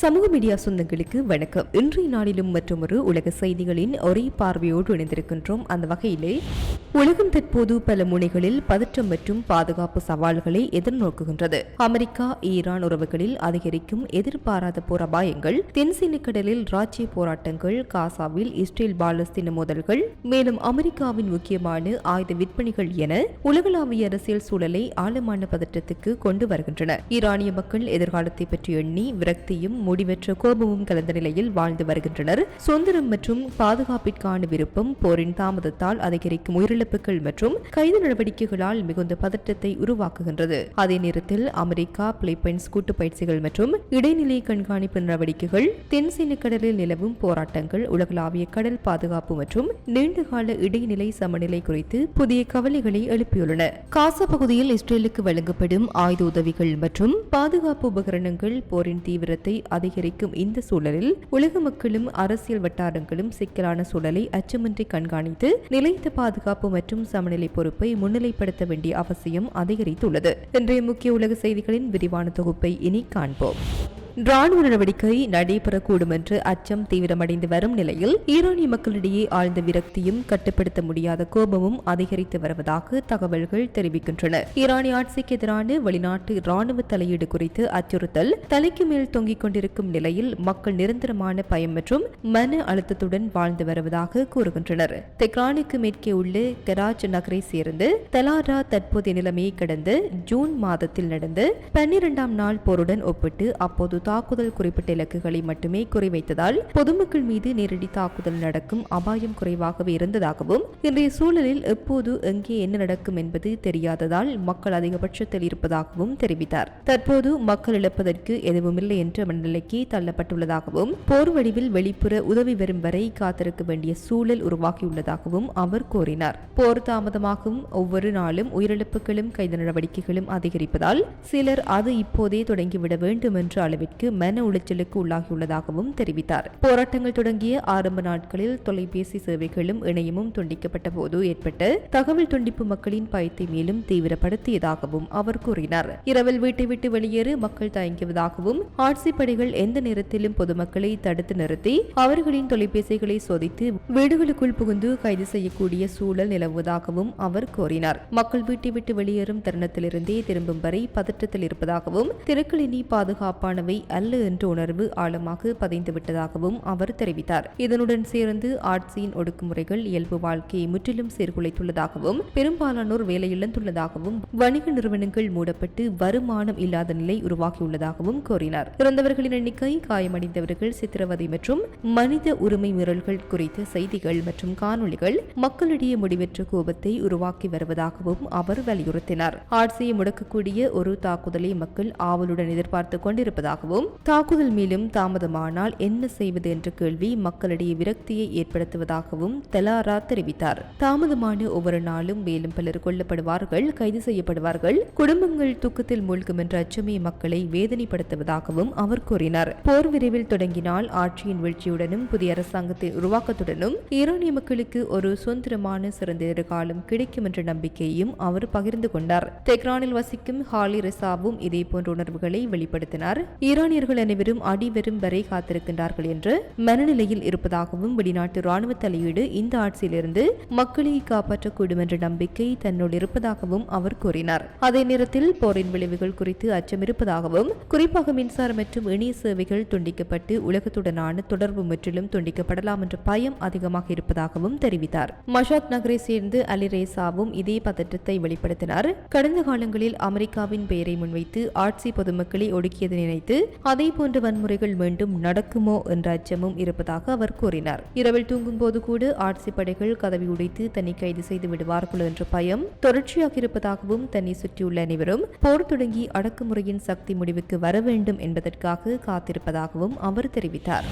சமூக மீடியா சொந்தங்களுக்கு வணக்கம். இன்றைய நாளிலும் மற்றொரு உலக செய்திகளின் ஒரே பார்வையோடு இணைந்திருக்கின்றோம். அந்த வகையிலே உலகம் தற்போது பல முனைகளில் பதற்றம் மற்றும் பாதுகாப்பு சவால்களை எதிர்நோக்குகின்றது. அமெரிக்கா ஈரான் உறவுகளில் அதிகரிக்கும் எதிர்பாராத போர் அபாயங்கள் தென்சீன கடலில் ராஜ்ய போராட்டங்கள் காசாவில் இஸ்ரேல் பாலஸ்தீன மோதல்கள் மேலும் அமெரிக்காவின் முக்கியமான ஆயுத விற்பனைகள் என உலகளாவிய அரசியல் சூழலை ஆழமான பதற்றத்துக்கு கொண்டு வருகின்றன. ஈரானிய மக்கள் எதிர்காலத்தை பற்றி எண்ணி விரக்தியும் முடிவற்ற கோபமும் கலந்த நிலையில் வாழ்ந்து வருகின்றனர். சுதந்திரம் மற்றும் பாதுகாப்பிற்கான விருப்பம் போரின் தாமதத்தால் அதிகரிக்கும் உயிரிழப்புகள் மற்றும் கைது நடவடிக்கைகளால் மிகுந்த பதற்றத்தை உருவாக்குகின்றது. அதே நேரத்தில் அமெரிக்கா பிலிப்பைன்ஸ் கூட்டு பயிற்சிகள் மற்றும் இடைநிலை கண்காணிப்பு நடவடிக்கைகள் தென்சீன கடலில் நிலவும் போராட்டங்கள் உலகளாவிய கடல் பாதுகாப்பு மற்றும் நீண்டகால இடைநிலை சமநிலை குறித்து புதிய கவலைகளை எழுப்பியுள்ளன. காசா பகுதியில் இஸ்ரேலுக்கு வழங்கப்படும் ஆயுத உதவிகள் மற்றும் பாதுகாப்பு உபகரணங்கள் போரின் தீவிரத்தை அதிகரிக்கும் இந்த சூழலில் உலக மக்களும் அரசியல் வட்டாரங்களும் சிக்கலான சூழலை அச்சமின்றி கண்காணித்து நிலைத்த பாதுகாப்பு மற்றும் சமநிலை பொறுப்பை முன்னிலைப்படுத்த வேண்டிய அவசியம் அதிகரித்துள்ளது. இன்றைய முக்கிய உலக செய்திகளின் விரிவான தொகுப்பை இனி காண்போம். ராணுவ நடவடிக்கை நடைபெறக்கூடும் என்று அச்சம் தீவிரமடைந்து வரும் நிலையில் ஈரானிய மக்களிடையே ஆழ்ந்த விரக்தியும் கட்டுப்படுத்த முடியாத கோபமும் அதிகரித்து வருவதாக தகவல்கள் தெரிவிக்கின்றன. ஈரானிய ஆட்சிக்கு எதிரான வெளிநாட்டு ராணுவ தலையீடு குறித்து அச்சுறுத்தல் தலைக்கு மேல் தொங்கிக் கொண்டிருக்கும் நிலையில் மக்கள் நிரந்தரமான பயம் மற்றும் மன அழுத்தத்துடன் வாழ்ந்து வருவதாக கூறுகின்றனர். தெக்ரானுக்கு மேற்கே உள்ள கராச் நகரை சேர்ந்து தலாரா தற்போதைய நிலைமையை கடந்து ஜூன் மாதத்தில் நடந்து பன்னிரண்டாம் நாள் போருடன் ஒப்பிட்டு அப்போது தாக்குதல் குறிப்பிட்ட இலக்குகளை மட்டுமே குறிவைத்ததால் பொதுமக்கள் மீது நேரடி தாக்குதல் நடக்கும் அபாயம் குறைவாகவே இருந்ததாகவும் இன்றைய சூழலில் எப்போது எங்கே என்ன நடக்கும் என்பது தெரியாததால் மக்கள் அதிகபட்சத்தில் இருப்பதாகவும் தெரிவித்தார். தற்போது மக்கள் இழப்பதற்கு எதுவுமில்லை என்ற மனநிலைக்கு தள்ளப்பட்டுள்ளதாகவும் போர் வடிவில் வெளிப்புற உதவி வரும் வரை காத்திருக்க வேண்டிய சூழல் உருவாகியுள்ளதாகவும் அவர் கூறினார். போர் தாமதமாகும் ஒவ்வொரு நாளும் உயிரிழப்புகளும் கைது நடவடிக்கைகளும் அதிகரிப்பதால் சிலர் அது இப்போதே தொடங்கிவிட வேண்டும் என்ற அளவிற்கு மன உளைச்சலுக்கு உள்ளாகியுள்ளதாகவும் தெரிவித்தார். போராட்டங்கள் தொடங்கிய ஆரம்ப நாட்களில் தொலைபேசி சேவைகளும் இணையமும் துண்டிக்கப்பட்ட போது ஏற்பட்ட தகவல் துண்டிப்பு மக்களின் பயத்தை மேலும் தீவிரப்படுத்தியதாகவும் அவர் கூறினார். இரவில் வீட்டை விட்டு வெளியேற மக்கள் தயங்குவதாகவும் ஆட்சி படைகள் எந்த நேரத்திலும் பொதுமக்களை தடுத்து நிறுத்தி அவர்களின் தொலைபேசிகளை சோதித்து வீடுகளுக்குள் புகுந்து கைது செய்யக்கூடிய சூழல் நிலவுவதாகவும் அவர் கூறினார். மக்கள் வீட்டை விட்டு வெளியேறும் தருணத்திலிருந்தே திரும்பும் வரை பதற்றத்தில் இருப்பதாகவும் திருக்களினி பாதுகாப்பானவை அல்ல என்ற உணர்வு ஆழமாக பதைந்துவிட்டதாகவும் அவர் தெரிவித்தார். இதனுடன் சேர்ந்து ஆட்சியின் ஒடுக்குமுறைகள் இயல்பு வாழ்க்கையை முற்றிலும் சீர்குலைத்துள்ளதாகவும் பெரும்பாலானோர் வேலையிழந்துள்ளதாகவும் வணிக நிறுவனங்கள் மூடப்பட்டு வருமானம் இல்லாத நிலை உருவாகியுள்ளதாகவும் கூறினார். இறந்தவர்களின் எண்ணிக்கை காயமடைந்தவர்கள் சித்திரவதை மற்றும் மனித உரிமை மீறல்கள் குறித்த செய்திகள் மற்றும் காணொளிகள் மக்களிடையே முடிவற்ற கோபத்தை உருவாக்கி வருவதாகவும் அவர் வலியுறுத்தினார். ஆட்சியை முடக்கக்கூடிய ஒரு தாக்குதலை மக்கள் ஆவலுடன் எதிர்பார்த்து கொண்டிருப்பதாகவும் தாக்குதல் மேலும் தாமதமானால் என்ன செய்வது என்ற கேள்வி மக்களிடையே விரக்தியை ஏற்படுத்துவதாகவும் தெலாரா தெரிவித்தார். தாமதமான ஒவ்வொரு நாளும் மேலும் பலர் கொல்லப்படுவார்கள் கைது செய்யப்படுவார்கள். குடும்பங்கள் துக்கத்தில் மூழ்கும் என்ற அச்சமே மக்களை வேதனைப்படுத்துவதாகவும் அவர் கூறினார். போர் விரைவில் தொடங்கினால் ஆட்சியின் வீழ்ச்சியுடனும் புதிய அரசாங்கத்தை உருவாக்கத்துடனும் ஈரானிய மக்களுக்கு ஒரு சுதந்திரமான சிறந்த எதிர்காலம் கிடைக்கும் என்ற நம்பிக்கையையும் அவர் பகிர்ந்து கொண்டார். தெஹ்ரானில் வசிக்கும் ஹாலி ரெசாவும் இதே போன்ற உணர்வுகளை வெளிப்படுத்தினார். ஈரானியர்கள் அனைவரும் அடிவரும் வரை காத்திருக்கின்றார்கள் என்று மனநிலையில் இருப்பதாகவும் வெளிநாட்டு ராணுவ தலையீடு இந்த ஆட்சியிலிருந்து மக்களை காப்பாற்றக்கூடும் என்ற நம்பிக்கை தன்னுள் இருப்பதாகவும் அவர் கூறினார். அதே நேரத்தில் போரின் விளைவுகள் குறித்து அச்சம் இருப்பதாகவும் குறிப்பாக மின்சாரம் மற்றும் இணைய சேவைகள் துண்டிக்கப்பட்டு உலகத்துடனான தொடர்பு முற்றிலும் துண்டிக்கப்படலாம் என்ற பயம் அதிகமாக இருப்பதாகவும் தெரிவித்தார். மஷாத் நகரை சேர்ந்து அலி ரேசாவும் இதே பதற்றத்தை வெளிப்படுத்தினார். கடந்த காலங்களில் அமெரிக்காவின் பெயரை முன்வைத்து ஆட்சி பொதுமக்களை ஒடுக்கியதை நினைத்து அதே போன்ற வன்முறைகள் மீண்டும் நடக்குமோ என்ற அச்சமும் இருப்பதாக அவர் கூறினார். இரவில் தூங்கும் போது கூட ஆட்சி படைகள் கதவை உடைத்து தன்னை கைது செய்து விடுவார்கள் என்ற பயம் தொடர்ச்சியாக இருப்பதாகவும் தன்னை சுற்றியுள்ள அனைவரும் போர் தொடங்கி அடக்குமுறையின் சக்தி முடிவுக்கு வர வேண்டும் என்பதற்காக காத்திருப்பதாகவும் அவர் தெரிவித்தார்.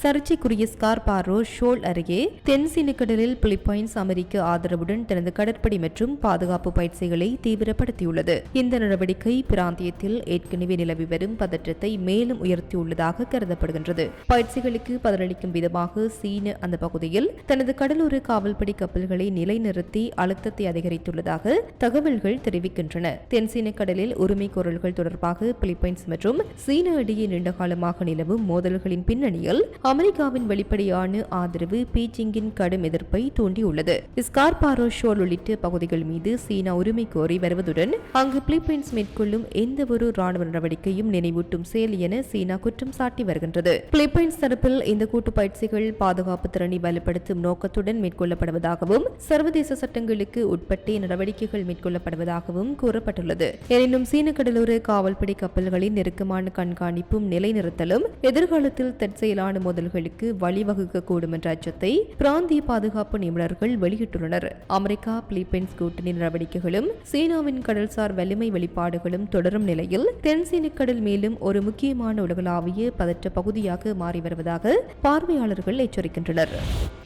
சர்ச்சைக்குரிய ஸ்கார்பாரோ ஷோல் அருகே தென் சீனக்கடலில் பிலிப்பைன்ஸ் அமெரிக்க ஆதரவுடன் தனது கடற்படை மற்றும் பாதுகாப்பு பயிற்சிகளை தீவிரப்படுத்தியுள்ளது. இந்த நடவடிக்கை பிராந்தியத்தில் ஏற்கனவே நிலவி வரும் பதற்றத்தை மேலும் உயர்த்தியுள்ளதாக கருதப்படுகின்றது. பயிற்சிகளுக்கு பதிலளிக்கும் விதமாக சீன அந்த பகுதியில் தனது கடலோர காவல்படை கப்பல்களை நிலைநிறுத்தி அழுத்தத்தை அதிகரித்துள்ளதாக தகவல்கள் தெரிவிக்கின்றன. தென்சீன கடலில் உரிமை கோரல்கள் தொடர்பாக பிலிப்பைன்ஸ் மற்றும் சீன இடையே நீண்டகாலமாக நிலவும் மோதல்களின் பின்னணியில் அமெரிக்காவின் வெளிப்படையான ஆதரவு பீச்சிங்கின் கடும் எதிர்ப்பை தூண்டியுள்ளது. ஸ்கார்பாரோ ஷோல் உள்ளிட்ட பகுதிகள் மீது சீனா உரிமை கோரி வருவதுடன் அங்கு பிலிப்பைன்ஸ் மேற்கொள்ளும் எந்த ஒரு ராணுவ நடவடிக்கையும் நினைவூட்டும் செயல் என சீனா குற்றம் சாட்டி வருகின்றது. பிலிப்பைன்ஸ் தரப்பில் இந்த கூட்டு பயிற்சிகள் பாதுகாப்பு திறனை வலுப்படுத்தும் நோக்கத்துடன் மேற்கொள்ளப்படுவதாகவும் சர்வதேச சட்டங்களுக்கு உட்பட்டே நடவடிக்கைகள் மேற்கொள்ளப்படுவதாகவும் கூறப்பட்டுள்ளது. எனினும் சீன கடலோர காவல்படை கப்பல்களின் நெருக்கமான கண்காணிப்பும் நிலைநிறுத்தலும் எதிர்காலத்தில் தற்செயலான மோதல்களுக்கு வழிவகுக்கக்கூடும் என்ற அச்சத்தை பிராந்திய பாதுகாப்பு நிபுணர்கள் வெளியிட்டுள்ளனர். அமெரிக்கா பிலிப்பைன்ஸ் கூட்டணி நடவடிக்கைகளும் சீனாவின் கடல்சார் வலிமை வெளிப்பாடுகளும் தொடரும் நிலையில் தென்சீன கடல் மேலும் ஒரு முக்கியமான உலகளாவிய பதற்ற பகுதியாக மாறி வருவதாக பார்வையாளர்கள் எச்சரிக்கின்றனர்.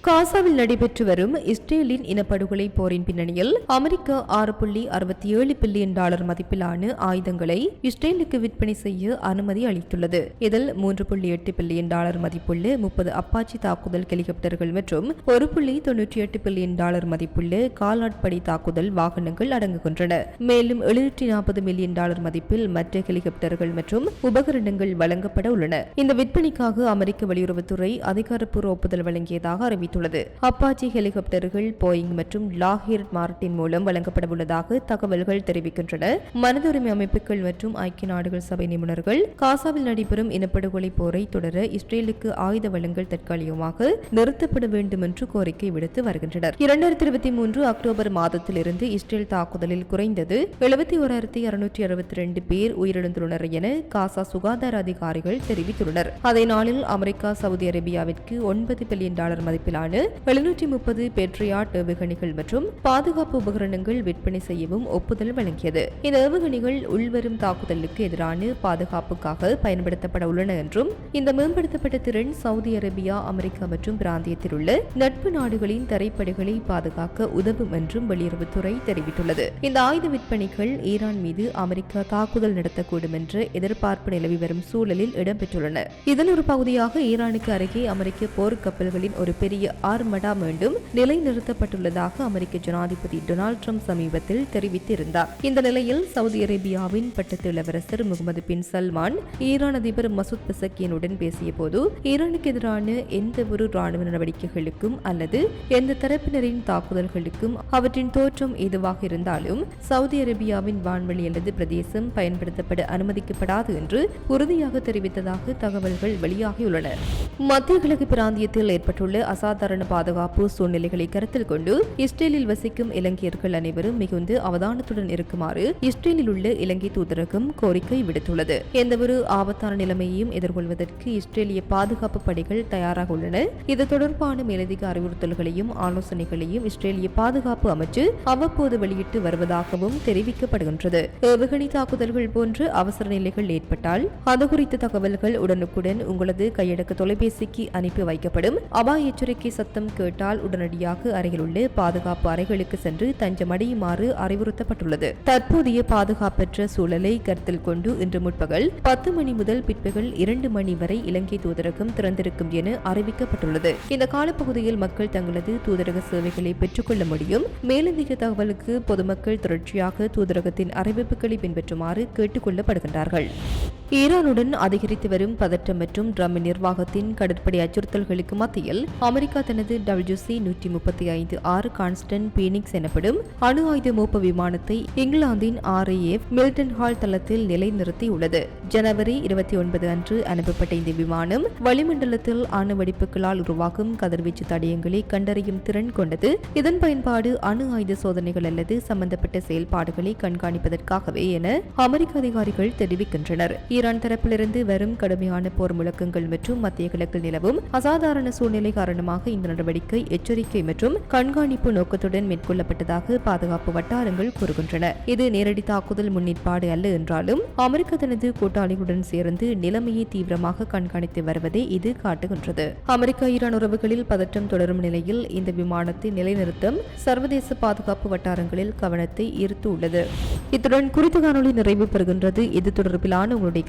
காசாவில் நடைபெற்று வரும் இஸ்ரேலின் இனப்படுகொலை போரின் பின்னணியில் அமெரிக்கா ஆறு புள்ளி அறுபத்தி ஏழு பில்லியன் டாலர் மதிப்பிலான ஆயுதங்களை இஸ்ரேலுக்கு விற்பனை செய்ய அனுமதி அளித்துள்ளது. இதில் மூன்று புள்ளி எட்டு பில்லியன் டாலர் மதிப்புள்ள முப்பது அப்பாச்சி தாக்குதல் ஹெலிகாப்டர்கள் மற்றும் ஒரு புள்ளி தொன்னூற்றி எட்டு பில்லியன் டாலர் மதிப்புள்ள காலாட்படை தாக்குதல் வாகனங்கள் அடங்குகின்றன. மேலும் எழுநூற்றி நாற்பது மில்லியன் டாலர் மதிப்பில் மற்ற ஹெலிகாப்டர்கள் மற்றும் உபகரணங்கள் வழங்கப்பட உள்ளன. இந்த விற்பனைக்காக அமெரிக்க வெளியுறவுத்துறை அதிகாரப்பூர்வ ஒப்புதல் வழங்கியதாக அறிவித்தார் அறிவித்துள்ளது அப்பாச்சி ஹெலிகாப்டர்கள் போயிங் மற்றும் லாஹிர் மார்ட்டின் மூலம் வழங்கப்பட உள்ளதாக தகவல்கள் தெரிவிக்கின்றன. மனித உரிமை அமைப்புகள் மற்றும் ஐக்கிய நாடுகள் சபை நிபுணர்கள் காசாவில் நடைபெறும் இனப்படுகொலை போரை தொடர இஸ்ரேலுக்கு ஆயுத வழங்கல் தற்காலிகமாக நிறுத்தப்பட வேண்டும் என்று கோரிக்கை விடுத்து வருகின்றனர். இரண்டாயிரத்தி இருபத்தி மூன்று அக்டோபர் மாதத்திலிருந்து இஸ்ரேல் தாக்குதலில் குறைந்தது எழுபத்தி ஓராயிரத்தி இருநூற்றி அறுபத்தி ரெண்டு பேர் உயிரிழந்துள்ளனர் என காசா சுகாதார அதிகாரிகள் தெரிவித்துள்ளனர். அதே நாளில் அமெரிக்கா சவுதி அரேபியாவிற்கு ஒன்பது பில்லியன் டாலர் மதிப்பிலான எழுநூற்றி முப்பது பெட்ரியாட் ஏவுகணைகள் மற்றும் பாதுகாப்பு உபகரணங்கள் விற்பனை செய்யவும் ஒப்புதல் வழங்கியது. இந்த ஏவுகணைகள் உள்வரும் தாக்குதலுக்கு எதிரான பாதுகாப்புக்காக பயன்படுத்தப்பட உள்ளன என்றும் இந்த மேம்படுத்தப்பட்ட திறன் சவுதி அரேபியா அமெரிக்கா மற்றும் பிராந்தியத்தில் உள்ள நட்பு நாடுகளின் தரைப்படைகளை பாதுகாக்க உதவும் என்றும் வெளியுறவுத்துறை தெரிவித்துள்ளது. இந்த ஆயுத விற்பனைகள் ஈரான் மீது அமெரிக்கா தாக்குதல் நடத்தக்கூடும் என்ற எதிர்பார்ப்பு நிலவி வரும் சூழலில் இடம்பெற்றுள்ளன. இதன் ஒரு பகுதியாக ஈரானுக்கு அருகே அமெரிக்க போர் கப்பல்களின் ஒரு பெரிய ஆர்மடா மீண்டும் நிலைநிறுத்தப்பட்டுள்ளதாக அமெரிக்க ஜனாதிபதி டொனால்டு ட்ரம்ப் சமீபத்தில் தெரிவித்திருந்தார். இந்த நிலையில் சவுதி அரேபியாவின் பட்டத்து இளவரசர் முகமது பின் சல்மான் ஈரான் அதிபர் மசூத் பெசக்கியனுடன் பேசியபோது ஈரானுக்கு எதிரான எந்த ஒரு ராணுவ நடவடிக்கைகளுக்கும் அல்லது எந்த தரப்பினரின் தாக்குதல்களுக்கும் அவற்றின் தோற்றம் எதுவாக இருந்தாலும் சவுதி அரேபியாவின் வான்வெளி அல்லது பிரதேசம் பயன்படுத்தப்பட அனுமதிக்கப்படாது என்று உறுதியாக தெரிவித்ததாக தகவல்கள் வெளியாகியுள்ளன. மத்திய கிழக்கு பிராந்தியத்தில் ஏற்பட்டுள்ள அசாதாரண பாதுகாப்பு சூழ்நிலைகளை கருத்தில் கொண்டு இஸ்ரேலில் வசிக்கும் இலங்கையர்கள் அனைவரும் மிகுந்த அவதானத்துடன் இருக்குமாறு இஸ்ரேலில் உள்ள இலங்கை தூதரகம் கோரிக்கை விடுத்துள்ளது. எந்தவொரு ஆபத்தான நிலைமையையும் எதிர்கொள்வதற்கு இஸ்ரேலிய பாதுகாப்பு படைகள் தயாராக உள்ளன. இது தொடர்பான மேலதிக அறிவுறுத்தல்களையும் ஆலோசனைகளையும் இஸ்ரேலிய பாதுகாப்பு அமைச்சு அவ்வப்போது வெளியிட்டு வருவதாகவும் தெரிவிக்கப்படுகின்றது. ஏவுகணை தாக்குதல்கள் போன்று அவசர நிலைகள் ஏற்பட்டால் அது குறித்த தகவல்கள் உடனுக்குடன் உங்களது கையடக்க தொலைபேசிக்கு அனுப்பி வைக்கப்படும். அபாய எச்சரிக்கை சத்தம் கேட்டால் உடனடியாக அருகிலுள்ள பாதுகாப்பு அறைகளுக்கு சென்று தஞ்சமடையுமாறு அறிவுறுத்தப்பட்டுள்ளது. தற்போதைய பாதுகாப்பற்ற சூழலை கருத்தில் கொண்டு இன்று முற்பகல் பத்து மணி முதல் பிற்பகல் இரண்டு மணி வரை இலங்கை தூதரகம் திறந்திருக்கும் என அறிவிக்கப்பட்டுள்ளது. இந்த காலப்பகுதியில் மக்கள் தங்களது தூதரக சேவைகளை பெற்றுக்கொள்ள முடியும். மேலதிக தகவலுக்கு பொதுமக்கள் தொடர்ச்சியாக தூதரகத்தின் அறிவிப்புகளை பின்பற்றுமாறு கேட்டுக் கொள்ளப்படுகின்றார்கள் ஈரானுடன் அதிகரித்து வரும் பதற்றம் மற்றும் ட்ரம்ப் நிர்வாகத்தின் கடற்படை அச்சுறுத்தல்களுக்கு மத்தியில் அமெரிக்கா தனது டபிள்யூசி நூற்றி முப்பத்தி ஐந்து ஆறு கான்ஸ்டன் பீனிக்ஸ் எனப்படும் அணு ஆயுத மோப்ப விமானத்தை இங்கிலாந்தின் ஆர்ஏஎஃப் மில்டன் ஹால் தளத்தில் நிலைநிறுத்தியுள்ளது. ஜனவரி இருபத்தி ஒன்பது அன்று அனுப்பப்பட்ட இந்த விமானம் வளிமண்டலத்தில் அணு வெடிப்புகளால் உருவாகும் கதிர்வீச்சு தடயங்களை கண்டறியும் திறன் கொண்டது. இதன் பயன்பாடு அணு ஆயுத சோதனைகள் அல்லது சம்பந்தப்பட்ட செயல்பாடுகளை கண்காணிப்பதற்காகவே என அமெரிக்க அதிகாரிகள் தெரிவிக்கின்றனர். ஈரான் தரப்பிலிருந்து வரும் கடுமையான போர் முழக்கங்கள் மற்றும் மத்திய கிழக்கில் நிலவும் அசாதாரண சூழ்நிலை காரணமாக இந்த நடவடிக்கை எச்சரிக்கை மற்றும் கண்காணிப்பு நோக்கத்துடன் மேற்கொள்ளப்பட்டதாக பாதுகாப்பு வட்டாரங்கள் கூறுகின்றன. இது நேரடி தாக்குதல் முன்னேற்பாடு அல்ல என்றாலும் அமெரிக்க தனது கூட்டாளிகளுடன் சேர்ந்து நிலைமையை தீவிரமாக கண்காணித்து வருவதை இது காட்டுகின்றது. அமெரிக்க ஈரான் உறவுகளில் பதற்றம் தொடரும் நிலையில் இந்த விமானத்தை நிலைநிறுத்தம் சர்வதேச பாதுகாப்பு வட்டாரங்களில் கவனத்தை ஈர்த்துள்ளது. இத்துடன் குறித்த காணொளி நிறைவு பெறுகின்றது. இது தொடர்பிலான உங்களுடைய